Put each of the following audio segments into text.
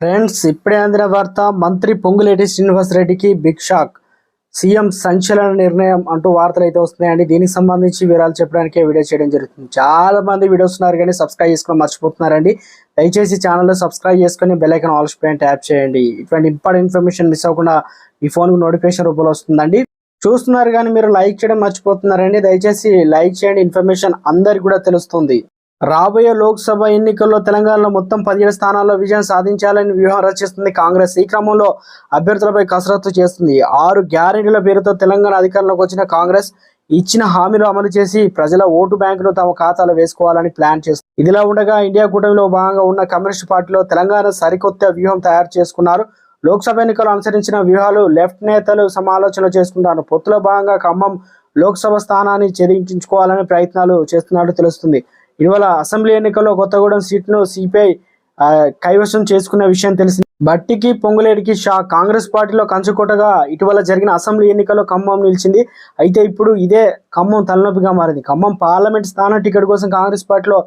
Friends ఇప్పుడే అందిన వార్త మంత్రి పొంగులేటి శ్రీనివాస్ రెడ్డికి బిగ్ షాక్. సీఎం సంచలన నిర్ణయం అంటూ వార్తలు అయితే వస్తున్నాయండి. దీనికి సంబంధించి వివరాలు చెప్పడానికి వీడియో చేయడం జరుగుతుంది. చాలా మంది వీడియోస్ ఉన్నారు కానీ సబ్స్క్రైబ్ చేసుకొని మర్చిపోతున్నారండి. దయచేసి ఛానల్లో సబ్స్క్రైబ్ చేసుకొని బెల్లైకన్ ఆల్స్ ఆల్ పైన ట్యాప్ చేయండి. ఇటువంటి ఇంపార్టెంట్ ఇన్ఫర్మేషన్ మిస్ అవ్వకుండా మీ ఫోన్కి నోటిఫికేషన్ రూపంలో వస్తుందండి. చూస్తున్నారు కానీ మీరు లైక్ చేయడం మర్చిపోతున్నారండి. దయచేసి లైక్ చేయండి. ఇన్ఫర్మేషన్ అందరికి కూడా తెలుస్తుంది. రాబోయే లోక్సభ ఎన్నికల్లో తెలంగాణలో మొత్తం పదిహేడు స్థానాల్లో విజయం సాధించాలని వ్యూహం రచిస్తుంది కాంగ్రెస్. ఈ క్రమంలో అభ్యర్థులపై కసరత్తు చేస్తుంది. ఆరు గ్యారెంటీల పేరుతో తెలంగాణ అధికారంలోకి వచ్చిన కాంగ్రెస్ ఇచ్చిన హామీలు అమలు చేసి ప్రజల ఓటు బ్యాంకును తమ ఖాతాలో వేసుకోవాలని ప్లాన్ చేస్తుంది. ఇదిలా ఉండగా ఇండియా కూటమిలో భాగంగా ఉన్న కమ్యూనిస్ట్ పార్టీలో తెలంగాణ సరికొత్త వ్యూహం తయారు చేసుకున్నారు. లోక్సభ ఎన్నికలు అనుసరించిన వ్యూహాలు లెఫ్ట్ నేతలు సమాలోచన చేసుకుంటారు పొత్తులో భాగంగా ఖమ్మం లోక్సభ స్థానాన్ని ఛేదించుకోవాలని ప్రయత్నాలు చేస్తున్నట్టు తెలుస్తుంది. ఇటీవల అసెంబ్లీ ఎన్నికల్లో కొత్తగూడెం సీట్ను సిపిఐ కైవసం చేసుకున్న విషయం తెలిసింది. బట్టికి పొంగులేడికి షా కాంగ్రెస్ పార్టీలో కంచుకోటగా ఇటీవల జరిగిన అసెంబ్లీ ఎన్నికల్లో ఖమ్మం నిలిచింది. అయితే ఇప్పుడు ఇదే ఖమ్మం తలనొప్పిగా మారింది. ఖమ్మం పార్లమెంట్ స్థానం టికెట్ కోసం కాంగ్రెస్ పార్టీలో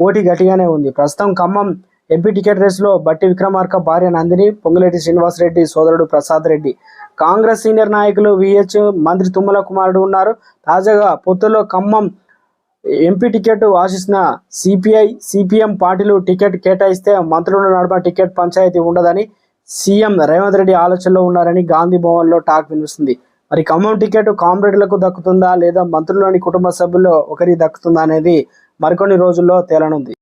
పోటీ గట్టిగానే ఉంది. ప్రస్తుతం ఖమ్మం ఎంపీ టికెట్ రేసులో బట్టి విక్రమార్క భార్య నందిని పొంగులేటి శ్రీనివాసరెడ్డి సోదరుడు ప్రసాద్ రెడ్డి. కాంగ్రెస్ సీనియర్ నాయకులు విహెచ్ మంత్రి తుమ్మల కుమారుడు ఉన్నారు. తాజాగా పొత్తులో ఖమ్మం ఎంపీ టికెట్ ఆశిస్తున్న సిపిఐ సిపిఎం పార్టీలు టికెట్ కేటాయిస్తే మంత్రులను నడప టికెట్ పంచాయతీ ఉండదని సీఎం రేవంత్ రెడ్డి ఆలోచనలో ఉన్నారని గాంధీ భవన్లో టాక్ వినిపిస్తుంది. మరి ఖమ్మం టికెట్ కామ్రేడ్లకు దక్కుతుందా లేదా మంత్రుల్లోని కుటుంబ సభ్యుల్లో ఒకరికి దక్కుతుందా అనేది మరికొన్ని రోజుల్లో తేలనుంది.